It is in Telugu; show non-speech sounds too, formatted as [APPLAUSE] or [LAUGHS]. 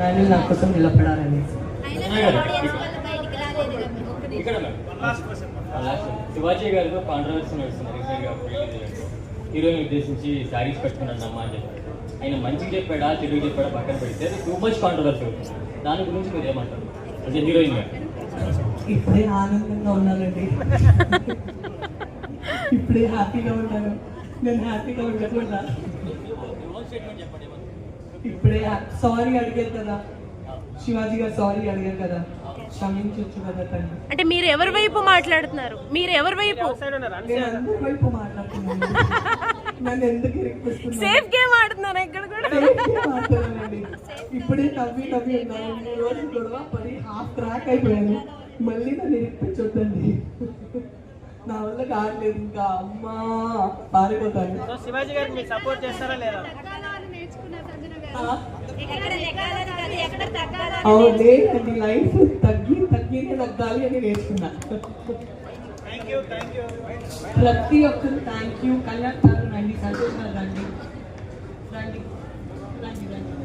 నాయన నా కోసం నిలబడాలని. శివాజీ గారితో కాంట్రవర్సీ నడుస్తుంది హీరోయిన్ ఉద్దేశించి శారీస్ పెట్టుకున్నాను అమ్మా అని చెప్పారు. ఆయన మంచిగా చెప్పాడా తెలుగు చెప్పాడా పక్కన పెడితే టూ మచ్ కాంట్రవర్సీ అవుతుంది. దాని గురించి మీరు ఏమంటారు? అంటే హీరోయిన్ గారు. ఇప్పుడే ఆనందంగా ఉన్నానండి. ఇప్పుడే హ్యాపీగా ఉన్నాను నేను హ్యాపీగా ఉండకుండా స్టేట్మెంట్ చెప్పండి? ఇప్పుడే సారీ అడిగారు కదా. శివాజీ గారు సారీ అడిగారు కదా. క్షమించొచ్చు కదా తండ్రి అంటే మీరు ఎవరి వైపు మాట్లాడుతున్నారు? మీరు ఎవరి వైపు? నేను అందరి వైపు మాట్లాడుతున్నాను [LAUGHS] నన్ను ఎందుకు ఇరికిస్తున్నారు సేఫ్ గేమ్ ఆడుతున్నారు ఇక్కడ కూడా? మాట్లాడానండి ఇప్పుడే నవ్వి నవ్వి ఉన్నాను ఈ రోజు గొడవ పడి హాఫ్ క్రాక్ అయిపోయాను. మళ్ళీ నన్ను ఇరికించొద్దండి నా వల్ల కావట్లేదు ఇంకా అమ్మా పారిపోతాను. శివాజీ గారికి మీరు సపోర్ట్ చేస్తారా లేదా? లేదండి లైఫ్ తగ్గి తగ్గినే తగ్గాలి అని నేర్చుకున్నా. ప్రతి ఒక్కరు థ్యాంక్ యూ కళ్యాణ్ గారు రండి సంతోష్ రండి.